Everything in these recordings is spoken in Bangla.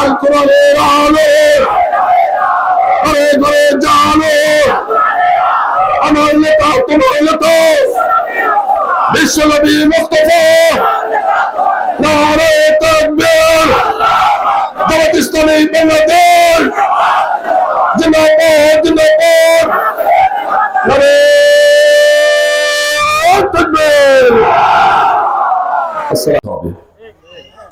আল কোরআনের আলো। ঘরে ঘরে জানো। আমার নেতা, তোমার নেতা। বিশ্বনবী মুস্তফা নারে তাকবীর। জামাত ইসলামী বাংলাদেশ। আসসালামু আলাইকুম।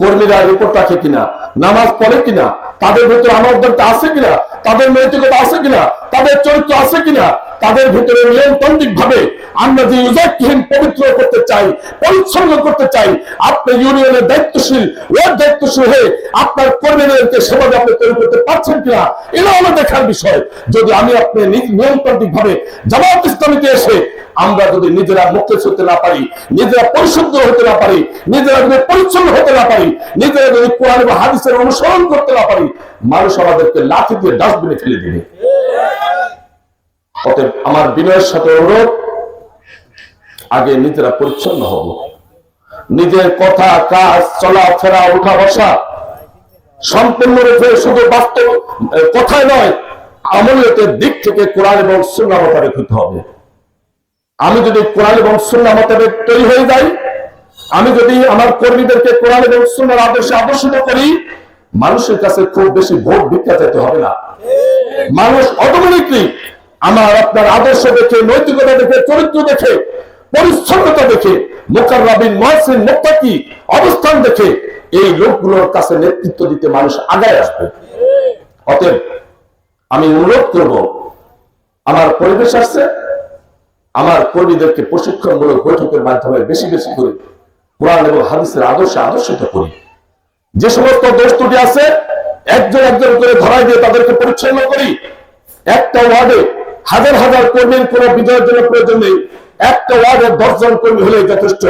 কর্মীরা রিপোর্ট রাখে কিনা, নামাজ পড়ে কিনা, তাদের ভেতরে আমার দলটা আছে কিনা, তাদের নৈতিকতা আছে কিনা, তাদের চরিত্র আছে কিনা তাদের ভিতরে নিয়মতান্ত্রিক ভাবে আমরা যে ইউজাকহীন পবিত্র করতে চাই, পরিচ্ছন্ন করতে চাই, আপনি ইউনিয়নের দায়িত্বশীল ওয়ার্ড দায়িত্বশীল হয়ে আপনার কর্মীদেরকে সেভাবে আপনি তৈরি করতে পারছেন কিনা এটা হলো দেখার বিষয়। যদি আমি আপনি নিয়মতান্ত্রিক ভাবে জামাত ইসলামীতে এসে আমরা যদি নিজেরা মুক্ত হতে না পারি, নিজেরা পরিশুদ্ধ হতে না পারি, নিজেরা যদি পরিচ্ছন্ন হতে না পারি, নিজেরা যদি কোরআন এবং হাদিসের অনুসরণ করতে না পারি, মানুষ আমাদেরকে লাঠি দিয়ে ডাস্টবিনে ফেলে দিবে। অতএব আমার বিনয়ের সাথে অনুরোধ, আগে নিজেরা পরিচ্ছন্ন হব নিজের কথা, কাজ চলাফেরা উঠা, বসা সম্পূর্ণরূপে শুধু বাস্তব কথায় নয় আমলের দিক থেকে কোরআন এবং সুন্না মোতাবেক হতে হবে। আমি যদি কোরআন এবং সুন্না মোতাবেক তৈরি হয়ে যাই, আমি যদি আমার কর্মীদেরকে কোরআন এবং সুন্নার আদর্শে আদর্শিত করি, মানুষের কাছে খুব বেশি ভোট ভিক্ষা যেতে হবে না। মানুষ অটোমেটিকলি আমার আপনার আদর্শ দেখে, নৈতিকতা দেখে, চরিত্র দেখে, পরিচ্ছন্নতা দেখে মোকার রাবিন মহসিন মোত্তাকি অবস্থান দেখে এই লোকগুলোর কাছে নেতৃত্ব দিতে মানুষ আগায় আসবে। অতএব আমি অনুরোধ করব, আমার পরিবেশ আসছে, আমার কর্মীদেরকে প্রশিক্ষণমূলক বৈঠকের মাধ্যমে বেশি বেশি করে কোরআন এবং হাদিসের আদর্শে আদর্শিত করি। যে সমস্ত দোষ ত্রুটি আছে, একজন একজন করে ধরাই দিয়ে তাদেরকে পরিচ্ছন্ন করি। একটা ওয়ার্ডে হাজার হাজার কর্মীর কোন বিজয়ের জন্য প্রয়োজন নেই। একটা ওয়ার্ডের দশজন কর্মী হলেই যথেষ্ট।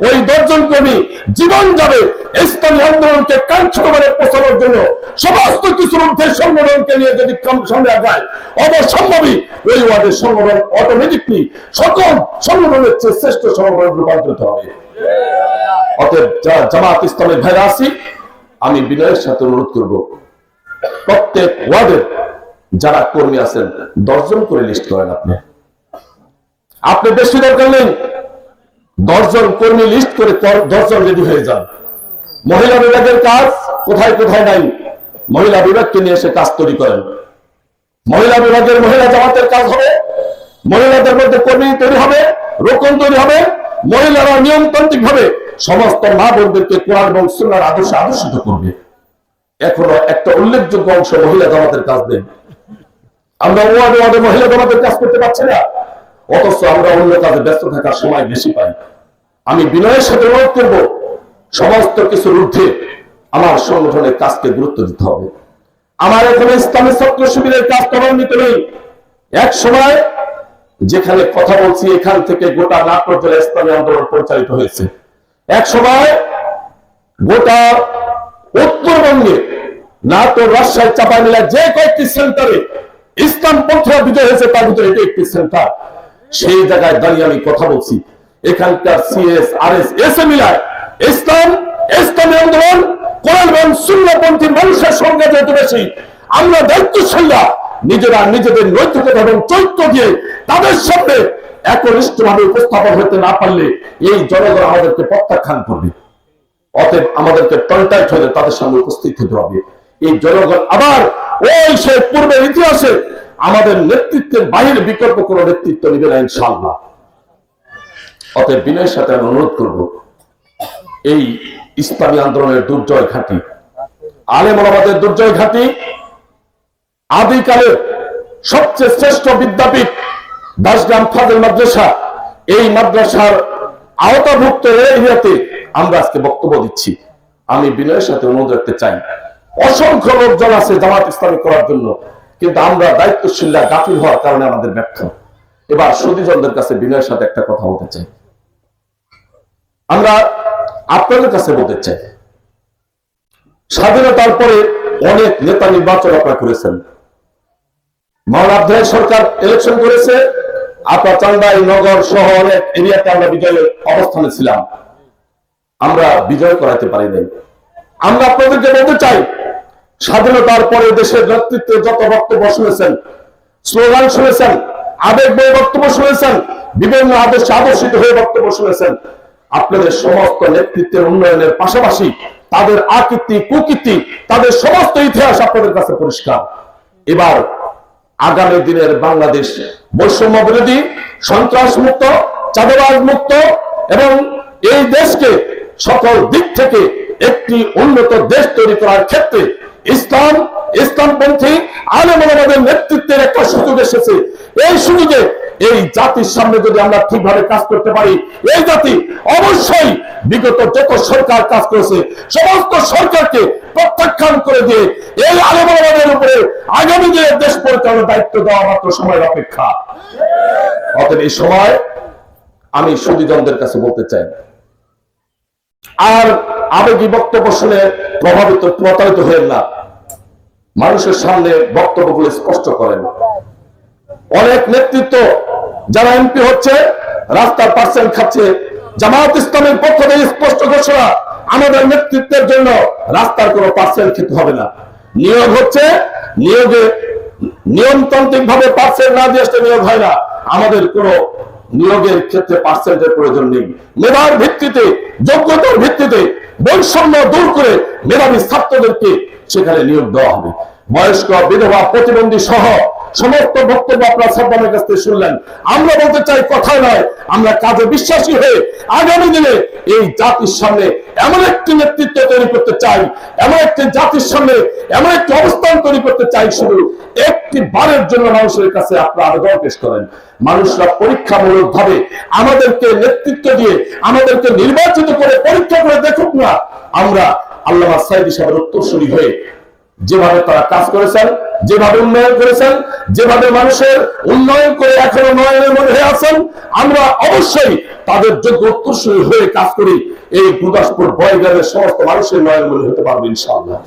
ওই দশজন কর্মী জীবন যাবে ইসলামী আন্দোলনকে কাঞ্চন করে পৌঁছানোর জন্য। সমস্ত কিছু ঊর্ধ্বের সংগঠনকে নিয়ে যদি কাম- সামনে আগায় অবসম্ভবই ওই ওয়ার্ডের সংগঠন অটোমেটিকলি সকল সংগঠনের চেয়ে শ্রেষ্ঠ সংগঠন রূপান্তরিত হবে। অতএব জামাত ইসলামের ভাইরা আছি, আমি বিনয়ের সাথে অনুরোধ করব, প্রত্যেক ওয়ার্ডের যারা কর্মী আছেন, দশজন করে লিস্ট করেন আপনি। আপনি বেশি দরকার নেই। দশজন কর্মী লিস্ট করে দশজন রেডি হয়ে যান। মহিলা বিভাগের কাজ কোথায় কোথায় নাই? মহিলা বিভাগকে নিয়ে এসে কাজ তৈরি করেন। মহিলা বিভাগের মহিলা জামাতের কাজ হবে। মহিলাদের মধ্যে কর্মী তৈরি হবে, রোকন তৈরি হবে। মহিলারা নিয়মতান্ত্রিক ভাবে সমস্ত মা বোনদেরকে কোরআন এবং সুন্নার আদর্শে আদর্শিত করবে। এখনও একটা উল্লেখযোগ্য অংশ মহিলা জামাতের কাজ দেন আমরা ওয়ার্ডে ওয়ার্ডে মহিলা জামাতের কাজ করতে পারছি না। অথচ আমরা অন্য কাজে ব্যস্ত থাকার সময় বেশি পাই। আমি বিনয়ের সাথে অনুরোধ করব, সমস্ত কিছুর ঊর্ধ্বে আমার সংগঠনের কাজকে গুরুত্ব দিতে হবে। আমার এখানে ইসলামী ছাত্র শিবিরের কাজ ত্বরান্বিত নেই। এক সময় যেখানে কথা বলছি, এখান থেকে গোটা নাটক জেলা ইসলামী আন্দোলন পরিচালিত হয়েছে। এক সময় গোটা উত্তরবঙ্গে নাটোর, রাজশাহী চাপা মিলা যে কয়েকটি সেন্টারে ইসলাম পন্থা বিজয় হয়েছে, তার ভিতরে এটি একটি সেন্টার সেই জায়গায় দাঁড়িয়ে আমি কথা বলছি। এখানকার CS R S S A মিলায় ইসলাম, ইসলামী আন্দোলন, কোরআন এবং শূন্যপন্থী মানুষের সঙ্গে যেহেতু বেশি, আমরা দায়িত্বশীলরা নিজেরা নিজেদের নৈতিকতা এবং চৈত্য দিয়ে তাদের সামনে একনিষ্ঠ ভাবে উপস্থাপন হতে না পারলে এই জনগণ আমাদেরকে প্রত্যাখ্যান করবে। অতএব আমাদেরকে টন্টাইট হয়ে তাদের সামনে উপস্থিত হতে হবে। এই জনগণ আবার ওই সে পূর্বের ইতিহাসে আমাদের নেতৃত্বের বাইরে বিকল্প কোন নেতৃত্ব নিবে না ইনশাল্লাহ অতএব বিনয়ের সাথে আমি অনুরোধ করব, এই ইসলামী আন্দোলনের দুর্জয় ঘাঁটি, আলেম আমাদের দুর্জয় ঘাঁটি, আদিকালের সবচেয়ে শ্রেষ্ঠ বিদ্যাপীঠ দাসগ্রাম ফাজল মাদ্রাসা, এই মাদ্রাসার আওতাভুক্ত এরিয়াতে আমরা আজকে বক্তব্য দিচ্ছি। আমি বিনয়ের সাথে অনুরোধ রাখতে চাই অসংখ্য লোকজন আছে জামাত ইসলামী করার জন্য। কিন্তু আমরা দায়িত্বশীলরা গাফিল হওয়ার কারণে আমাদের ব্যর্থ। এবার সুদীজনদের কাছে বিনয়ের সাথে একটা কথা বলতে চাই। আমরা আপনাদের কাছে বলতে চাই, স্বাধীনতার পরে অনেক নেতা নির্বাচন আপনারা করেছেন। আব্দুল সরকার ইলেকশন করেছে, আপনার চান্দাই নগর সহ অনেক এরিয়াতে আমরা বিজয়ের অবস্থানে ছিলাম। আমরা বিজয় করাতে পারি নাই। আমরা আপনাদেরকে বলতে চাই স্বাধীনতার পরে দেশের নেতৃত্বে যত বক্তব্য শুনেছেন, স্লোগান শুনেছেন আবেগময় বক্তব্য শুনেছেন, বিভিন্ন আদর্শে আদর্শিত হয়ে বক্তব্য শুনেছেন, আপনাদের সমস্ত নেতৃত্বের উন্নয়নের পাশাপাশি তাদের আকৃতি কুকীর্তি তাদের সমস্ত ইতিহাস আপনাদের কাছে পরিষ্কার। এবার আগামী দিনের বাংলাদেশ বৈষম্য বিরোধী সন্ত্রাস মুক্ত চাঁদাবাজ মুক্ত এবং এই দেশকে সকল দিক থেকে একটি উন্নত দেশ তৈরি করার ক্ষেত্রে ইসলাম, ইসলামপন্থী আলমানবাদের নেতৃত্বের একটা সুযোগ এসেছে। এই সুযোগে এই জাতির সামনে যদি আমরা ঠিকভাবে কাজ করতে পারি, এই জাতি অবশ্যই বিগত যত সরকার কাজ করেছে, সমস্ত সরকারকে প্রত্যাখ্যান করে দিয়ে এই আলমানবাদের উপরে আগামী দিনে দেশ পরিচালনার দায়িত্ব দেওয়া মাত্র সময়ের অপেক্ষা। অতএব এই সময় আমি সুদীজনদের কাছে বলতে চাই। আর আবেগী বক্তব্য শুনে প্রভাবিত, প্রতারিত হয়েন না। মানুষের সামনে বক্তব্যগুলো স্পষ্ট করেন। অনেক নেতৃত্ব, যারা এমপি হচ্ছে, রাস্তার পার্সেন্ট খাচ্ছে। জামাত ইসলামের পক্ষ থেকে স্পষ্ট ঘোষণা, আমাদের নেতৃত্বের জন্য রাস্তার কোনো পার্সেন্ট খেতে হবে না। নিয়োগ হচ্ছে, নিয়োগে নিয়মতান্ত্রিক ভাবে পার্সেন্ট না দিয়ে নিয়োগ হয় না। আমাদের কোনো নিয়োগের ক্ষেত্রে পার্সেন্টের প্রয়োজন নেই। মেধার ভিত্তিতে, যোগ্যতার ভিত্তিতে বৈষম্য দূর করে মেধাবী ছাত্রদেরকে সেখানে নিয়োগ দেওয়া হবে। বয়স্ক, বিধবা, প্রতিবন্ধী সহ সমস্ত বক্তব্য আপনার সাব্বানের কাছ থেকে শুনলেন। আমরা বলতে চাই কথা নয়, আমরা কাজে বিশ্বাসী হয়ে আগামী দিনে এই জাতির সামনে এমন একটি নেতৃত্ব তৈরি করতে চাই, এমন একটি জাতির সামনে এমন একটি অবস্থান তৈরি করতে চাই শুধু একটি বারের জন্য মানুষের কাছে আপনার আবেদন পেশ করেন। মানুষরা পরীক্ষামূলক ভাবে আমাদেরকে নেতৃত্ব দিয়ে, আমাদেরকে নির্বাচিত করে পরীক্ষা করে দেখুক না, আমরা আল্লাহ সাইদ সাহেবের উত্তরসূরি হয়ে যেভাবে তারা কাজ করেছেন, যেভাবে উন্নয়ন করেছেন, যেভাবে মানুষের উন্নয়ন করে এখনও নয়নের মধ্যে আছেন, আমরা অবশ্যই তাদের যোগ্য উত্তরসূরি হয়ে কাজ করি। এই গুরদাসপুর বয়গ্রামের সমস্ত মানুষের নয়নের মধ্যে হতে পারবে ইনশাআল্লাহ।